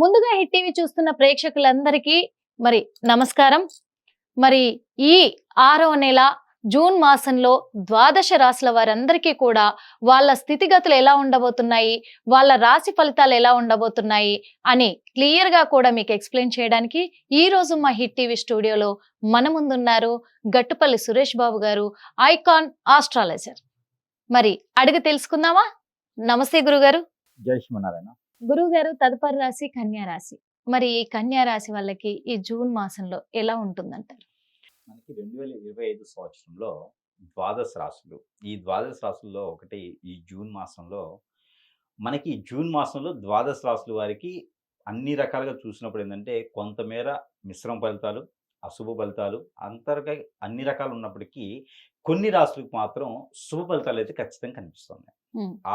ముందుగా hit TV చూస్తున్న ప్రేక్షకులందరికీ మరి నమస్కారం. మరి ఈ ఆరవ నెల జూన్ మాసంలో ద్వాదశ రాశుల వారందరికీ కూడా వాళ్ళ స్థితిగతులు ఎలా ఉండబోతున్నాయి వాళ్ళ రాశి ఫలితాలు ఎలా ఉండబోతున్నాయి అని క్లియర్గా కూడా మీకు ఎక్స్ప్లెయిన్ చేయడానికి ఈ రోజు మా హిట్ టీవీ స్టూడియోలో మన ముందున్నారు గట్టుపల్లి సురేష్ బాబు గారు ఐకాన్ ఆస్ట్రాలజర్. మరి అడిగి తెలుసుకుందామా? నమస్తే గురుగారు. జై శ్రీమన్నారాయణ. గురువు గారు తదుపరి రాశి కన్యా రాశి. మరి ఈ కన్యా రాశి వాళ్ళకి ఈ జూన్ మాసంలో ఎలా ఉంటుందంటారు? మనకి రెండు వేల ఇరవై ఐదు సంవత్సరంలో ద్వాదశ రాశులు. ఈ ద్వాదశ రాశుల్లో ఒకటి ఈ జూన్ మాసంలో. మనకి జూన్ మాసంలో ద్వాదశ రాశుల వారికి అన్ని రకాలుగా చూసినప్పుడు ఏంటంటే కొంతమేర మిశ్రమ ఫలితాలు అశుభ ఫలితాలు అంతర్గా అన్ని రకాలు ఉన్నప్పటికీ కొన్ని రాశులకు మాత్రం శుభ ఫలితాలు అయితే ఖచ్చితంగా కనిపిస్తున్నాయి.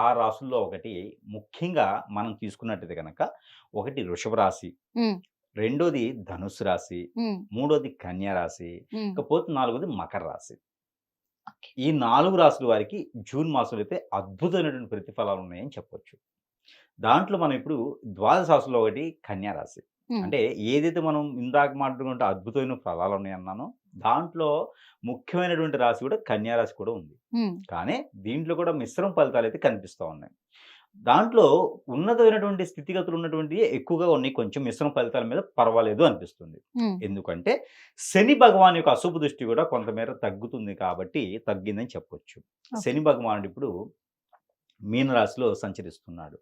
ఆ రాశుల్లో ఒకటి ముఖ్యంగా మనం తీసుకున్నట్టయితే కనుక ఒకటి వృషభ రాశి. రెండోది ధనుసు రాశి మూడోది కన్యా రాశి ఇకపోతే నాలుగోది మకర రాశి. ఈ నాలుగు రాశుల వారికి జూన్ మాసంలో అయితే అద్భుతమైనటువంటి ప్రతిఫలాలు ఉన్నాయని చెప్పొచ్చు. దాంట్లో మనం ఇప్పుడు ద్వాదశ రాశుల్లో ఒకటి కన్యా రాశి. అంటే ఏదైతే మనం ఇందాక మాట్లాడుకుంటే అద్భుతమైన ఫలాలు ఉన్నాయన్నానో దాంట్లో ముఖ్యమైనటువంటి రాశి కూడా కన్యా రాశి కూడా ఉంది. కానీ దీంట్లో కూడా మిశ్రమ ఫలితాలు అయితే కనిపిస్తూ ఉన్నాయి. దాంట్లో ఉన్నతమైనటువంటి స్థితిగతులు ఉన్నటువంటి ఎక్కువగా ఉన్నాయి. కొంచెం మిశ్రమ ఫలితాల మీద పర్వాలేదు అనిపిస్తుంది. ఎందుకంటే శని భగవాన్ యొక్క అశుభ దృష్టి కూడా కొంతమేర తగ్గుతుంది కాబట్టి తగ్గిందని చెప్పొచ్చు. శని భగవానుడు ఇప్పుడు మీనరాశిలో సంచరిస్తున్నాడు.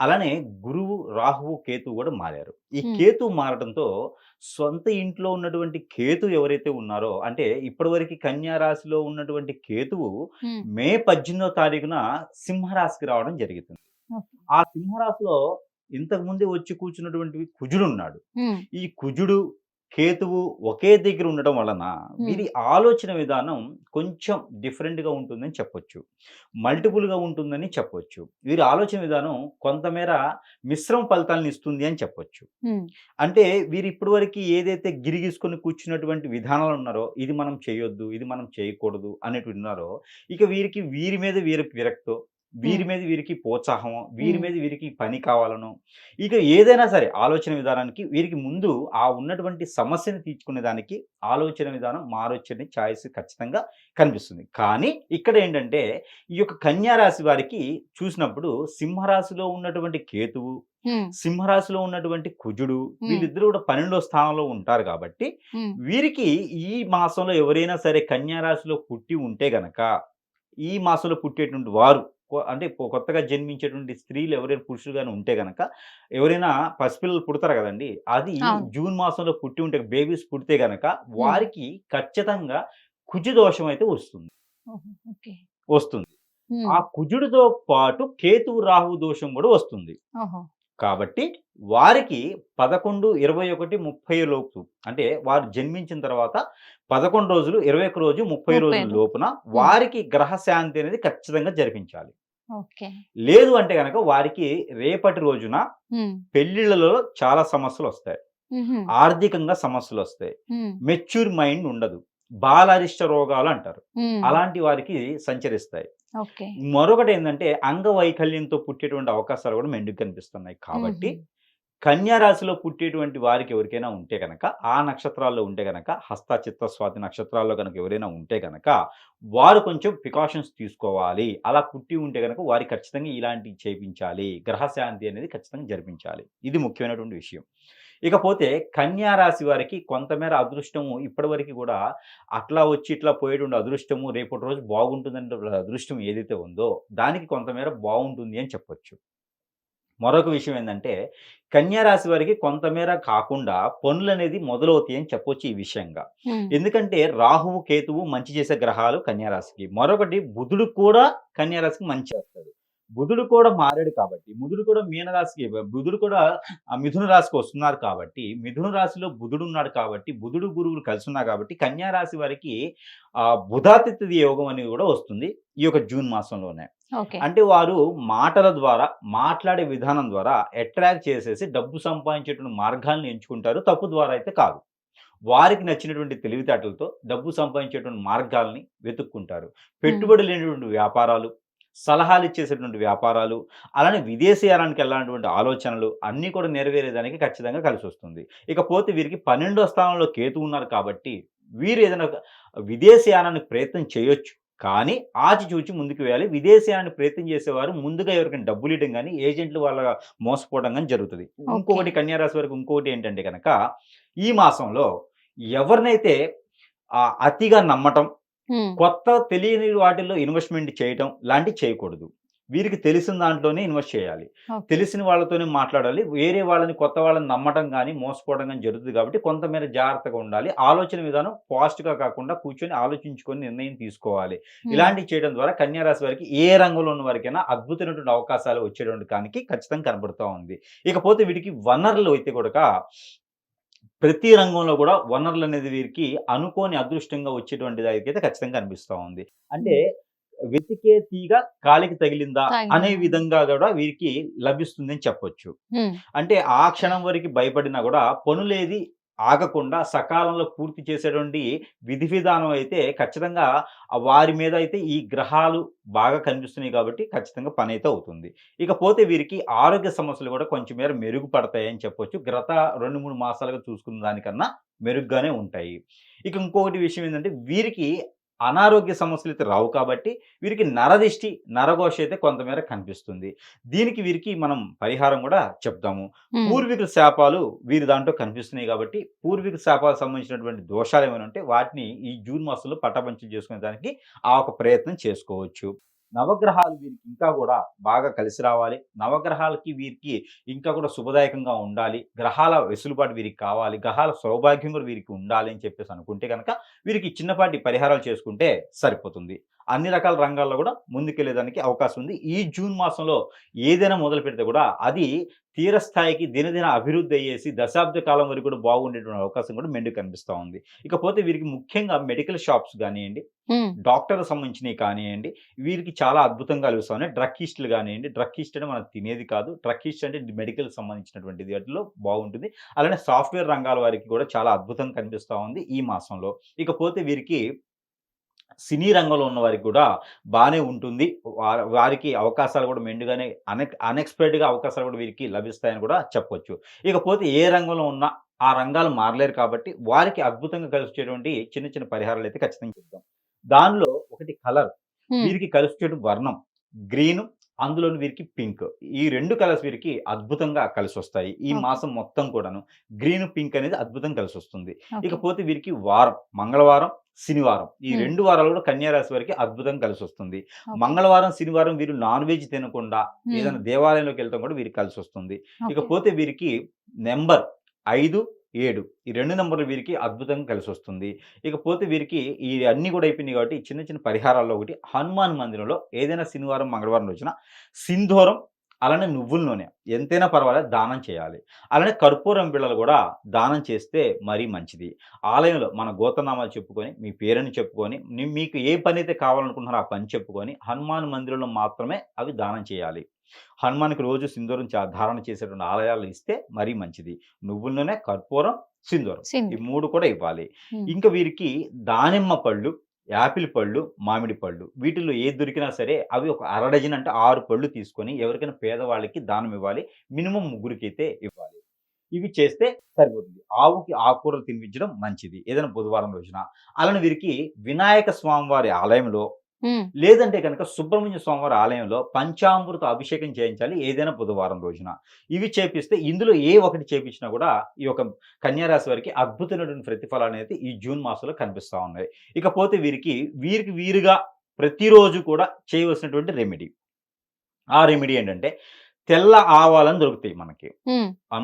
అలానే గురువు రాహువు కేతు కూడా మారారు. ఈ. కేతు మారడంతో సొంత ఇంట్లో ఉన్నటువంటి కేతు ఎవరైతే ఉన్నారో అంటే ఇప్పటివరకు కన్యా రాశిలో ఉన్నటువంటి కేతువు మే పద్దెనిమిదో తారీఖున సింహరాశికి రావడం జరుగుతుంది. ఆ సింహరాశిలో ఇంతకు ముందే వచ్చి కూర్చున్నటువంటి కుజుడు ఉన్నాడు. ఈ కుజుడు కేతువు ఒకే దగ్గర ఉండడం వలన వీరి ఆలోచన విధానం కొంచెం డిఫరెంట్గా ఉంటుందని చెప్పొచ్చు. మల్టిపుల్గా ఉంటుందని చెప్పొచ్చు. వీరి ఆలోచన విధానం కొంతమేర మిశ్రమ ఫలితాలను ఇస్తుంది అని చెప్పొచ్చు. అంటే వీరు ఇప్పటి వరకు ఏదైతే గిరిగీసుకొని కూర్చున్నటువంటి విధానాలు ఉన్నారో ఇది మనం చేయొద్దు ఇది మనం చేయకూడదు అనేటువంటి ఉన్నారో ఇక వీరికి వీరి మీద వీరికి విరక్తో వీరి మీద వీరికి ప్రోత్సాహము వీరి. మీద వీరికి పని కావాలను ఇక ఏదైనా సరే ఆలోచన విధానానికి వీరికి ముందు ఆ ఉన్నటువంటి సమస్యను తీర్చుకునే దానికి ఆలోచన విధానం మారొచ్చని ఛాయిస్ ఖచ్చితంగా కనిపిస్తుంది. కానీ ఇక్కడ ఏంటంటే ఈ యొక్క కన్యా రాశి వారికి చూసినప్పుడు సింహరాశిలో ఉన్నటువంటి కేతువు సింహరాశిలో ఉన్నటువంటి కుజుడు వీళ్ళిద్దరూ కూడా పన్నెండో స్థానంలో ఉంటారు కాబట్టి వీరికి ఈ మాసంలో ఎవరైనా సరే కన్యా రాశిలో పుట్టి ఉంటే గనక ఈ మాసంలో పుట్టేటువంటి వారు అంటే కొత్తగా జన్మించేటువంటి స్త్రీలు ఎవరైనా పురుషులు కానీ ఉంటే గనక ఎవరైనా పసిపిల్లలు పుడతారు కదండి అది. జూన్ మాసంలో పుట్టి ఉంటే బేబీస్ పుడితే గనక వారికి ఖచ్చితంగా కుజు దోషం అయితే వస్తుంది. వస్తుంది. ఆ కుజుడితో పాటు కేతువు రాహు దోషం కూడా వస్తుంది. కాబట్టి వారికి పదకొండు ఇరవై ఒకటి ముప్పై లోపు అంటే వారు జన్మించిన తర్వాత పదకొండు రోజులు ఇరవై ఒక రోజు ముప్పై రోజుల. లోపున వారికి గ్రహ శాంతి అనేది ఖచ్చితంగా జరిపించాలి. లేదు అంటే కనుక వారికి రేపటి రోజున పెళ్ళిళ్ళలో చాలా సమస్యలు వస్తాయి. ఆర్థికంగా సమస్యలు వస్తాయి. మెచ్యూర్ మైండ్ ఉండదు. బాలారిష్ట రోగాలు అంటారు. అలాంటి వారికి సంచరిస్తాయి. మరొకటి ఏంటంటే అంగవైకల్యంతో పుట్టేటువంటి అవకాశాలు కూడా మెండుకు కనిపిస్తున్నాయి కాబట్టి కన్యారాశిలో పుట్టేటువంటి వారికి ఎవరికైనా ఉంటే కనుక ఆ నక్షత్రాల్లో ఉంటే కనుక హస్త చిత్తస్వాతి నక్షత్రాల్లో కనుక ఎవరైనా ఉంటే కనుక వారు కొంచెం ప్రికాషన్స్ తీసుకోవాలి. అలా పుట్టి ఉంటే కనుక వారికి ఖచ్చితంగా ఇలాంటివి చేయించాలి గ్రహశాంతి అనేది ఖచ్చితంగా జరిపించాలి. ఇది ముఖ్యమైనటువంటి విషయం. ఇకపోతే కన్యా రాశి వారికి కొంతమేర అదృష్టము ఇప్పటివరకు కూడా అట్లా వచ్చి ఇట్లా పోయేటువంటి అదృష్టము రేపటి రోజు బాగుంటుందనే అదృష్టం ఏదైతే ఉందో దానికి కొంతమేర బాగుంటుంది అని చెప్పొచ్చు. మరొక విషయం ఏంటంటే కన్యా రాశి వారికి కొంతమేర కాకుండా పనులు అనేది మొదలవుతాయి అని చెప్పొచ్చు ఈ విషయంగా. ఎందుకంటే రాహువు కేతువు మంచి చేసే గ్రహాలు రాశికి. మరొకటి బుధుడు కూడా కన్యా రాశికి మంచి చేస్తాడు. బుధుడు కూడా మారాడు కాబట్టి బుధుడు కూడా మీన రాశికి బుధుడు కూడా మిథున రాశికి వస్తున్నారు కాబట్టి మిథున రాశిలో బుధుడు ఉన్నాడు కాబట్టి బుధుడు గురువులు కలిసి ఉన్నారు కాబట్టి కన్యా రాశి వారికి ఆ బుధాతిథి యోగం అనేది కూడా వస్తుంది ఈ యొక్క జూన్ మాసంలోనే. అంటే వారు మాటల ద్వారా మాట్లాడే విధానం ద్వారా అట్రాక్ట్ చేసేసి డబ్బు సంపాదించేటువంటి మార్గాలను ఎంచుకుంటారు. తప్పు ద్వారా అయితే కాదు. వారికి నచ్చినటువంటి తెలివితేటలతో డబ్బు సంపాదించేటువంటి మార్గాల్ని వెతుక్కుంటారు. పెట్టుబడి లేనటువంటి వ్యాపారాలు సలహాలు ఇచ్చేసేటువంటి వ్యాపారాలు అలానే విదేశీయానానికి వెళ్ళాలన్నటువంటి ఆలోచనలు అన్నీ కూడా నెరవేరేదానికి ఖచ్చితంగా కలిసి వస్తుంది. ఇకపోతే వీరికి పన్నెండో స్థానంలో కేతు ఉన్నారు కాబట్టి వీరు ఏదైనా విదేశీయానానికి ప్రయత్నం చేయొచ్చు. కానీ ఆచి చూచి ముందుకు వేయాలి. విదేశీయాన్ని ప్రయత్నం చేసేవారు ముందుగా ఎవరికైనా డబ్బులు ఇవ్వడం కానీ ఏజెంట్లు వాళ్ళ మోసపోవడం కానీ జరుగుతుంది. ఇంకొకటి కన్యారాశి వరకు ఇంకొకటి ఏంటంటే కనుక ఈ మాసంలో ఎవరినైతే ఆ, అతిగా నమ్మటం కొత్త తెలియని వాటిల్లో ఇన్వెస్ట్మెంట్ చేయటం లాంటివి చేయకూడదు. వీరికి తెలిసిన దాంట్లోనే ఇన్వెస్ట్ చేయాలి. తెలిసిన వాళ్ళతోనే మాట్లాడాలి. వేరే వాళ్ళని కొత్త వాళ్ళని నమ్మటం కానీ మోసపోవడం కానీ జరుగుతుంది కాబట్టి కొంతమేర జాగ్రత్తగా ఉండాలి. ఆలోచన విధానం పాజిటివ్గా కాకుండా కూర్చొని ఆలోచించుకొని నిర్ణయం తీసుకోవాలి. ఇలాంటివి చేయడం ద్వారా కన్యారాశి వారికి ఏ రంగంలో ఉన్న వారికైనా అద్భుతమైనటువంటి అవకాశాలు వచ్చేటువంటి దానికి ఖచ్చితంగా కనబడుతూ ఉంది. ఇకపోతే వీటికి వనరులు అయితే కూడా ప్రతి రంగంలో కూడా వనరులు అనేది వీరికి అనుకోని అదృష్టంగా వచ్చేటువంటిది అయితే ఖచ్చితంగా అనిపిస్తూ ఉంది. అంటే వెతికే తీగ కాలికి తగిలిందా. అనే విధంగా కూడా వీరికి లభిస్తుంది అని చెప్పొచ్చు అంటే ఆ క్షణం వరకు భయపడినా కూడా పనులేది ఆగకుండా సకాలంలో పూర్తి చేసేటువంటి విధి విధానం అయితే ఖచ్చితంగా వారి మీద అయితే ఈ గ్రహాలు బాగా కనిపిస్తున్నాయి కాబట్టి ఖచ్చితంగా పని అయితే అవుతుంది. ఇకపోతే వీరికి ఆరోగ్య సమస్యలు కూడా కొంచెం మేర మెరుగుపడతాయని చెప్పొచ్చు. గత రెండు మూడు మాసాలుగా చూసుకున్న దానికన్నా మెరుగ్గానే ఉంటాయి. ఇక ఇంకొకటి విషయం ఏంటంటే వీరికి అనారోగ్య సమస్యలు అయితే రావు కాబట్టి వీరికి నరదిష్టి నరఘోష అయితే కొంతమేర కనిపిస్తుంది. దీనికి వీరికి మనం పరిహారం కూడా చెప్తాము పూర్వీకుల శాపాలు వీరి దాంట్లో కనిపిస్తున్నాయి కాబట్టి పూర్వీకుల శాపాలకు సంబంధించినటువంటి దోషాలు ఏమైనా ఉంటే వాటిని ఈ జూన్ మాసంలో పటాపంచలు చేసుకునే దానికి ఆ ఒక ప్రయత్నం చేసుకోవచ్చు. నవగ్రహాలు వీరికి ఇంకా కూడా బాగా కలిసి రావాలి. నవగ్రహాలకి వీరికి ఇంకా కూడా శుభదాయకంగా ఉండాలి. గ్రహాల వెసులుబాటు వీరికి కావాలి. గ్రహాల సౌభాగ్యం కూడా వీరికి ఉండాలి అని చెప్పేసి అనుకుంటే కనుక వీరికి చిన్నపాటి పరిహారాలు చేసుకుంటే సరిపోతుంది. అన్ని రకాల రంగాల్లో కూడా ముందుకెళ్ళేదానికి అవకాశం ఉంది ఈ జూన్ మాసంలో ఏదైనా మొదలు పెడితే కూడా అది తీరస్థాయికి దినదిన అభివృద్ధి అయ్యేసి దశాబ్ద కాలం వరకు కూడా బాగుండేటువంటి అవకాశం కూడా మెండు కనిపిస్తూ ఉంది. ఇకపోతే వీరికి ముఖ్యంగా మెడికల్ షాప్స్ కానివ్వండి డాక్టర్ సంబంధించినవి కానివ్వండి వీరికి చాలా అద్భుతంగా కలుగుతాయి డ్రగ్గిస్టులు కానివ్వండి డ్రగ్గిస్ట్ అంటే మనకు తినేది కాదు. డ్రగ్గిస్ట్ అంటే మెడికల్ సంబంధించినటువంటిది. వాటిలో బాగుంటుంది. అలానే సాఫ్ట్వేర్ రంగాల వారికి కూడా చాలా అద్భుతంగా కనిపిస్తూ ఉంది ఈ మాసంలో. ఇకపోతే వీరికి సినీ రంగంలో ఉన్న వారికి కూడా బాగానే ఉంటుంది. వా- వారికి అవకాశాలు కూడా మెండుగానే అన్ అన్ఎక్స్పెక్టెడ్గా అవకాశాలు కూడా వీరికి లభిస్తాయని కూడా చెప్పొచ్చు. ఇకపోతే ఏ రంగంలో ఉన్నా ఆ రంగాలు మారలేరు కాబట్టి వారికి అద్భుతంగా కలిసి వచ్చేటువంటి చిన్న చిన్న పరిహారాలు అయితే ఖచ్చితంగా చెప్తాం దానిలో ఒకటి కలర్. వీరికి కలిసి వచ్చేటువంటి వర్ణం గ్రీన్ అందులోని వీరికి పింక్. ఈ రెండు కలర్స్ వీరికి అద్భుతంగా కలిసి వస్తాయి ఈ. మాసం మొత్తం కూడాను గ్రీన్ పింక్ అనేది అద్భుతంగా కలిసి వస్తుంది. ఇకపోతే వీరికి వారం మంగళవారం శనివారం ఈ. రెండు వారాలు కూడా కన్యా రాశి వారికి అద్భుతంగా కలిసి వస్తుంది. మంగళవారం శనివారం వీరు నాన్ వెజ్ తినకుండా ఏదైనా దేవాలయంలోకి వెళ్తాం కూడా వీరికి కలిసి వస్తుంది. ఇకపోతే వీరికి నెంబర్ ఐదు ఏడు ఈ రెండు నెంబర్లు వీరికి అద్భుతంగా కలిసి వస్తుంది ఇకపోతే వీరికి ఈ అన్ని కూడా అయిపోయినాయి కాబట్టి చిన్న చిన్న పరిహారాల్లో ఒకటి హనుమాన్ మందిరంలో ఏదైనా శనివారం మంగళవారం రోజున సింధూరం అలానే నువ్వుల నూనె. ఎంతైనా పర్వాలేదు దానం చేయాలి. అలానే కర్పూరం బిళ్ళలు కూడా దానం చేస్తే మరీ మంచిది. ఆలయంలో మన గోతనామాలు చెప్పుకొని మీ పేరుని చెప్పుకొని మీకు ఏ పని అయితే కావాలనుకుంటున్నారో ఆ పని చెప్పుకొని హనుమాన్ మందిరంలో మాత్రమే అవి దానం చేయాలి. హనుమాన్కి రోజు సింధూరం ధారణ చేసేటువంటి ఆలయాలు ఇస్తే మరీ మంచిది. నువ్వుల నూనె కర్పూరం సింధూరం. ఈ మూడు కూడా ఇవ్వాలి. ఇంకా వీరికి దానిమ్మ పళ్ళు యాపిల్ పళ్ళు మామిడి పళ్ళు. వీటిలో ఏది దొరికినా సరే అవి ఒక అర డజన్ అంటే ఆరు పళ్ళు తీసుకొని ఎవరికైనా పేదవాళ్ళకి దానం ఇవ్వాలి. మినిమం ముగ్గురికైతే ఇవ్వాలి. ఇవి చేస్తే సరిపోతుంది. ఆవుకి ఆకుకూరలు తినిపించడం మంచిది. ఏదైనా బుధవారం రోజున. అలానే వీరికి వినాయక స్వామివారి ఆలయంలో లేదంటే కనుక సుబ్రహ్మణ్య స్వామివారి ఆలయంలో పంచామృత అభిషేకం చేయించాలి ఏదైనా బుధవారం రోజున. ఇవి చేపిస్తే ఇందులో ఏ ఒకటి చేపించినా కూడా ఈ యొక్క కన్యారాశి వారికి అద్భుతమైనటువంటి ప్రతిఫలాలు అనేది ఈ జూన్ మాసంలో కనిపిస్తూ ఉన్నాయి. ఇకపోతే వీరికి వీరికి వీరుగా ప్రతిరోజు కూడా చేయవలసినటువంటి రెమెడీ. ఆ రెమెడీ ఏంటంటే తెల్ల ఆవాలని దొరుకుతాయి మనకి.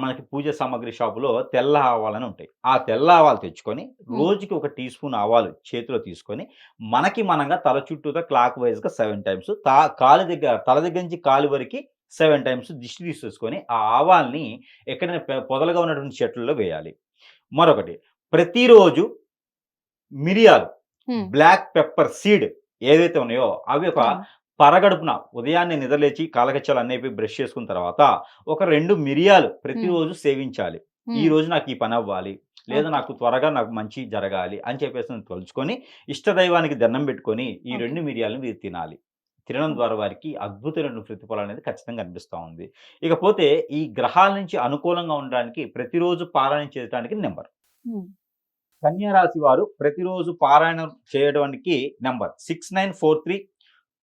మనకి పూజ సామాగ్రి షాపులో తెల్ల ఆవాలని ఉంటాయి. ఆ తెల్ల ఆవాలు తెచ్చుకొని రోజుకి ఒక టీ స్పూన్ ఆవాలు చేతిలో తీసుకొని మనకి మనంగా తల చుట్టూతో క్లాక్ వైజ్గా సెవెన్ టైమ్స్ తా కాలు దగ్గర తల దగ్గర నుంచి కాలు వరకు సెవెన్ టైమ్స్ దిష్టి తీసేసుకొని ఆ ఆవాల్ని ఎక్కడైనా పొదలుగా ఉన్నటువంటి చెట్లలో వేయాలి. మరొకటి ప్రతిరోజు మిరియాలు బ్లాక్ పెప్పర్ సీడ్ ఏదైతే ఉన్నాయో అవి ఒక పరగడుపున ఉదయాన్నే నిద్రలేచి కాలగచ్చాలు అన్నీ అయిపోయి బ్రష్ చేసుకున్న తర్వాత ఒక రెండు మిరియాలు ప్రతిరోజు సేవించాలి. ఈ రోజు నాకు ఈ పని అవ్వాలి. లేదా. నాకు త్వరగా నాకు మంచి జరగాలి అని చెప్పేసి తలుచుకొని ఇష్టదైవానికి దండం పెట్టుకొని ఈ. రెండు మిరియాలను మీరు తినాలి. తినడం ద్వారా వారికి అద్భుతమైన ప్రతిఫలం అనేది ఖచ్చితంగా కనిపిస్తూ ఉంది. ఇకపోతే ఈ గ్రహాల నుంచి అనుకూలంగా ఉండడానికి ప్రతిరోజు పారాయణ చేయడానికి నెంబర్. కన్యా రాశి వారు ప్రతిరోజు పారాయణం చేయడానికి number. Six nine four three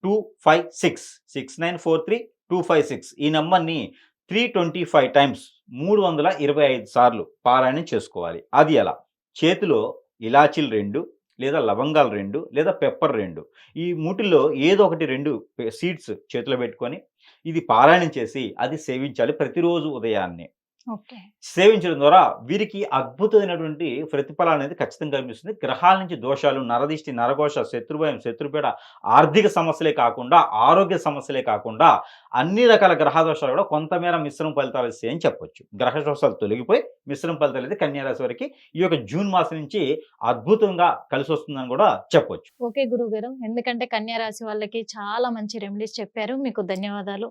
two five six six nine four three two five six ఈ నెంబర్ని త్రీ ట్వంటీ ఫైవ్ టైమ్స్ మూడు వందల ఇరవై ఐదు సార్లు పారాయణం చేసుకోవాలి. అది ఎలా? చేతిలో ఇలాచీలు రెండు లేదా లవంగాలు రెండు లేదా పెప్పర్ రెండు. ఈ మూటిల్లో ఏదో ఒకటి రెండు సీడ్స్ చేతిలో పెట్టుకొని ఇది పారాయణం చేసి అది సేవించాలి ప్రతిరోజు ఉదయాన్నే. సేవించడం ద్వారా వీరికి అద్భుతమైనటువంటి ప్రతిఫలం అనేది ఖచ్చితంగా కనిపిస్తుంది. గ్రహాల నుంచి దోషాలు నరదిష్టి నరఘోష శత్రుభయం శత్రుపీడ ఆర్థిక సమస్యలే కాకుండా ఆరోగ్య సమస్యలే కాకుండా అన్ని రకాల గ్రహ దోషాలు కూడా కొంతమేర మిశ్రమ ఫలితాలు ఇస్తాయి అని చెప్పొచ్చు. గ్రహ దోషాలు తొలగిపోయి మిశ్రమ ఫలితాలు అయితే కన్యారాశి వారికి ఈ యొక్క జూన్ మాసం నుంచి అద్భుతంగా కలిసి వస్తుందని కూడా చెప్పొచ్చు. ఓకే గురువు గారు ఎందుకంటే కన్యా రాశి వాళ్ళకి చాలా మంచి రెమెడీస్ చెప్పారు. మీకు ధన్యవాదాలు.